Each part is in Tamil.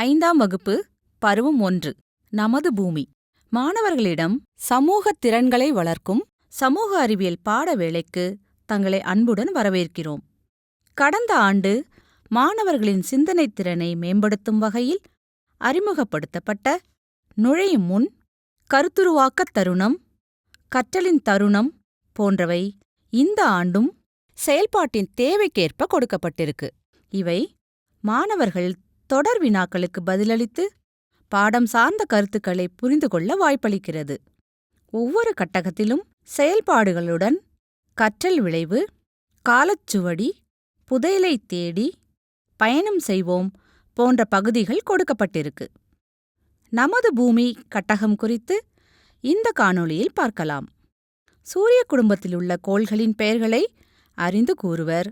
ஐந்தாம் வகுப்பு பருவம் ஒன்று. நமது பூமி. மாணவர்களிடம் சமூக திறன்களை வளர்க்கும் சமூக அறிவியல் பாட வேளைக்கு தங்களை அன்புடன் வரவேற்கிறோம். கடந்த ஆண்டு மாணவர்களின் சிந்தனைத் திறனை மேம்படுத்தும் வகையில் அறிமுகப்படுத்தப்பட்ட நுழையும் முன் கருத்துருவாக்கத் தருணம் கற்றலின் தருணம் போன்றவை இந்த ஆண்டும் செயல்பாட்டின் தேவைக்கேற்ப கொடுக்கப்பட்டிருக்கு. இவை மாணவர்கள் தொடர் வினாக்களுக்கு பதிலளித்து பாடம் சார்ந்த கருத்துக்களை புரிந்து கொள்ள வாய்ப்பளிக்கிறது. ஒவ்வொரு கட்டகத்திலும் செயல்பாடுகளுடன் கற்றல் விளைவு காலச்சுவடி புதையலை தேடி பயணம் செய்வோம் போன்ற பகுதிகள் கொடுக்கப்பட்டிருக்கு. நமது பூமி கட்டகம் குறித்து இந்த காணொளியில் பார்க்கலாம். சூரிய குடும்பத்திலுள்ள கோள்களின் பெயர்களை அறிந்து கூறுவர்.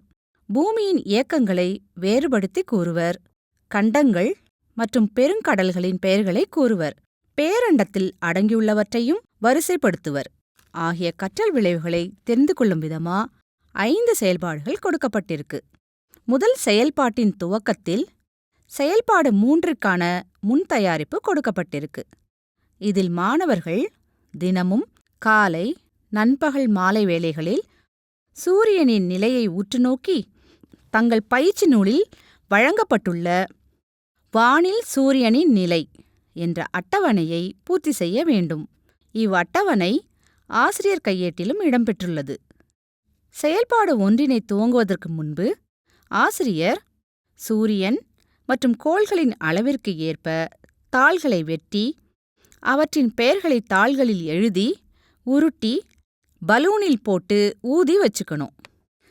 பூமியின் இயக்கங்களை வேறுபடுத்தி கூறுவர். கண்டங்கள் மற்றும் பெருங்கடல்களின் பெயர்களை கூறுவர். பேரண்டத்தில் அடங்கியுள்ளவற்றையும் வரிசைப்படுத்துவர். ஆகிய கற்றல் விளைவுகளை தெரிந்து கொள்ளும் விதமா? ஐந்து செயல்பாடுகள் கொடுக்கப்பட்டிருக்கு. முதல் செயல்பாட்டின் துவக்கத்தில் செயல்பாடு மூன்றுக்கான முன்தயாரிப்பு கொடுக்கப்பட்டிருக்கு. இதில் மாணவர்கள் தினமும் காலை நண்பகல் மாலை வேளைகளில் சூரியனின் நிலையை உற்றுநோக்கி தங்கள் பயிற்சி நூலில் வழங்கப்பட்டுள்ள வானில் சூரியனின் நிலை என்ற அட்டவணையை பூர்த்தி செய்ய வேண்டும். இவ்வட்டவணை ஆசிரியர் கையேட்டிலும் இடம்பெற்றுள்ளது. செயல்பாடு ஒன்றினை துவங்குவதற்கு முன்பு ஆசிரியர் சூரியன் மற்றும் கோள்களின் அளவிற்கு ஏற்ப தாள்களை வெட்டி அவற்றின் பெயர்களை தாள்களில் எழுதி உருட்டி பலூனில் போட்டு ஊதி வச்சுக்கணும்.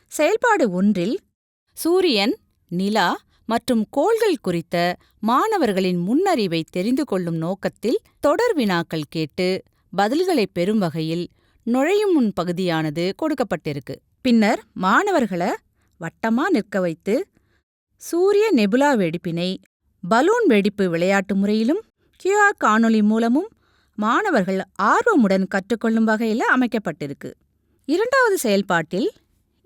செயல்பாடு ஒன்றில் சூரியன் நிலா மற்றும் கோள்கள் குறித்த மாணவர்களின் முன்னறிவை தெரிந்து கொள்ளும் நோக்கத்தில் தொடர் வினாக்கள் கேட்டு பதில்களை பெறும் வகையில் நுழையும் முன் பகுதியானது கொடுக்கப்பட்டிருக்கு. பின்னர் மாணவர்களை வட்டமா நிற்க வைத்து சூரிய நெபுலா வெடிப்பினை பலூன் வெடிப்பு விளையாட்டு முறையிலும் கியூஆர் காணொளி மூலமும் மாணவர்கள் ஆர்வமுடன் கற்றுக்கொள்ளும் வகையில் அமைக்கப்பட்டிருக்கு. இரண்டாவது செயல்பாட்டில்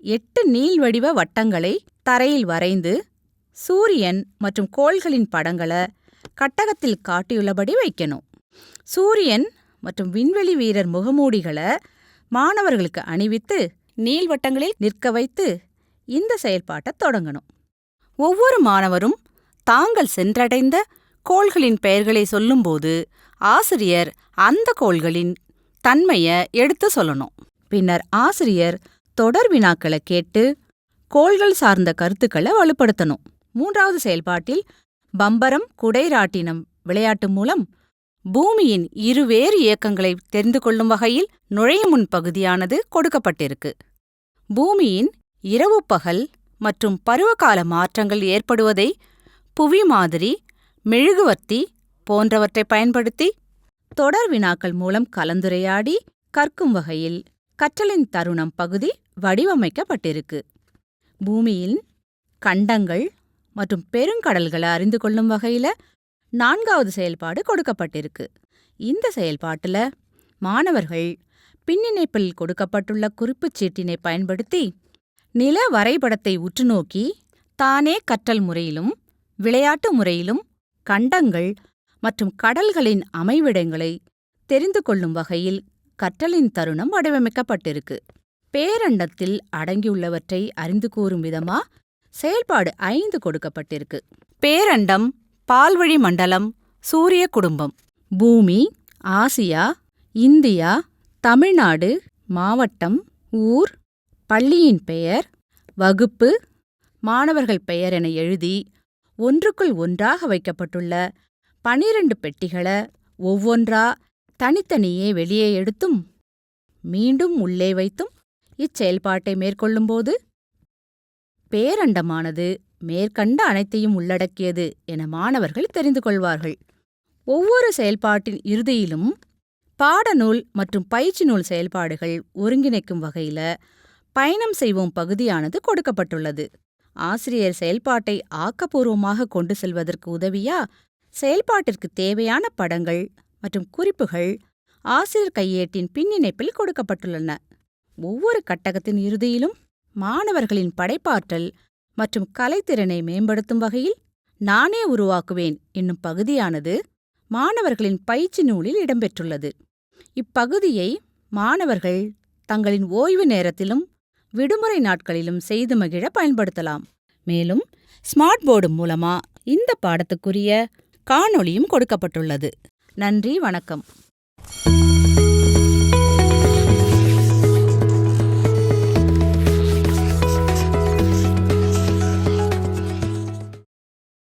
எட்டு நீள்வடிவ வட்டங்களை தரையில் வரைந்து சூரியன் மற்றும் கோள்களின் படங்களை கட்டகத்தில் காட்டியுள்ளபடி வைக்கணும். சூரியன் மற்றும் விண்வெளி வீரர் முகமூடிகளை மாணவர்களுக்கு அணிவித்து நீள்வட்டங்களில் நிற்க வைத்து இந்த செயல்பாட்டை தொடங்கணும். ஒவ்வொரு மாணவரும் தாங்கள் சென்றடைந்த கோள்களின் பெயர்களை சொல்லும்போது ஆசிரியர் அந்த கோள்களின் தன்மைய எடுத்து சொல்லணும். பின்னர் ஆசிரியர் தொடர் வினாக்களை கேட்டு கோள்கள் சார்ந்த கருத்துக்களை வலுப்படுத்தணும். மூன்றாவது செயல்பாட்டில் பம்பரம் குடைராட்டினம் விளையாட்டு மூலம் பூமியின் இருவேறு இயக்கங்களை தெரிந்து கொள்ளும் வகையில் நுழையும் முன் பகுதியானது கொடுக்கப்பட்டிருக்கு. பூமியின் இரவு பகல் மற்றும் பருவகால மாற்றங்கள் ஏற்படுவதை புவி மாதிரி மெழுகுவர்த்தி போன்றவற்றை பயன்படுத்தி தொடர் வினாக்கள் மூலம் கலந்துரையாடி கற்கும் வகையில் கற்றலின் தருணம் பகுதி வடிவமைக்கப்பட்டிருக்கு. பூமியின் கண்டங்கள் மற்றும் பெருங்கடல்களை அறிந்து கொள்ளும் வகையில நான்காவது செயல்பாடு கொடுக்கப்பட்டிருக்கு. இந்த செயல்பாட்டுல மாணவர்கள் பின்னிணைப்பில் கொடுக்கப்பட்டுள்ள குறிப்புச் சீட்டினை பயன்படுத்தி நில வரைபடத்தை உற்றுநோக்கி தானே கற்றல் முறையிலும் விளையாட்டு முறையிலும் கண்டங்கள் மற்றும் கடல்களின் அமைவிடங்களை தெரிந்து கொள்ளும் வகையில் கற்றலின் தருணம் வடிவமைக்கப்பட்டிருக்கு. பேரண்டத்தில் அடங்கியுள்ளவற்றை அறிந்து கூறும் விதமா செயல்பாடு ஐந்து கொடுக்கப்பட்டிருக்கு. பேரண்டம் பால்வழி மண்டலம் சூரிய குடும்பம். பூமி ஆசியா இந்தியா தமிழ்நாடு மாவட்டம் ஊர் பள்ளியின் பெயர் வகுப்பு மாணவர்கள் பெயர் என எழுதி ஒன்றுக்குள் ஒன்றாக வைக்கப்பட்டுள்ள பனிரண்டு பெட்டிகளை ஒவ்வொன்றா தனித்தனியே வெளியே எடுத்தும் மீண்டும் உள்ளே வைத்தும் இச்செயல்பாட்டை மேற்கொள்ளும்போது பேரண்டமானது மேற்கண்ட அனைத்தையும் உள்ளடக்கியது என மாணவர்கள் தெரிந்து கொள்வார்கள். ஒவ்வொரு செயல்பாட்டின் இறுதியிலும் பாடநூல் மற்றும் பயிற்சி நூல் செயல்பாடுகள் ஒருங்கிணைக்கும் வகையில பயணம் செய்வோம் பகுதியானது கொடுக்கப்பட்டுள்ளது. ஆசிரியர் செயல்பாட்டை ஆக்கப்பூர்வமாக கொண்டு செல்வதற்கு உதவியா செயல்பாட்டிற்கு தேவையான படங்கள் மற்றும் குறிப்புகள் ஆசிரியர் கையேட்டின் பின்னிணைப்பில் கொடுக்கப்பட்டுள்ளன. ஒவ்வொரு கட்டகத்தின் இறுதியிலும் மாணவர்களின் படைப்பாற்றல் மற்றும் கலைத்திறனை மேம்படுத்தும் வகையில் நானே உருவாக்குவேன் என்னும் பகுதியானது மாணவர்களின் பயிற்சி நூலில் இடம்பெற்றுள்ளது. இப்பகுதியை மாணவர்கள் தங்களின் ஓய்வு நேரத்திலும் விடுமுறை நாட்களிலும் செய்து மகிழ பயன்படுத்தலாம். மேலும் ஸ்மார்ட் போர்டு மூலமா இந்த பாடத்துக்குரிய காணொளியும் கொடுக்கப்பட்டுள்ளது. நன்றி வணக்கம்.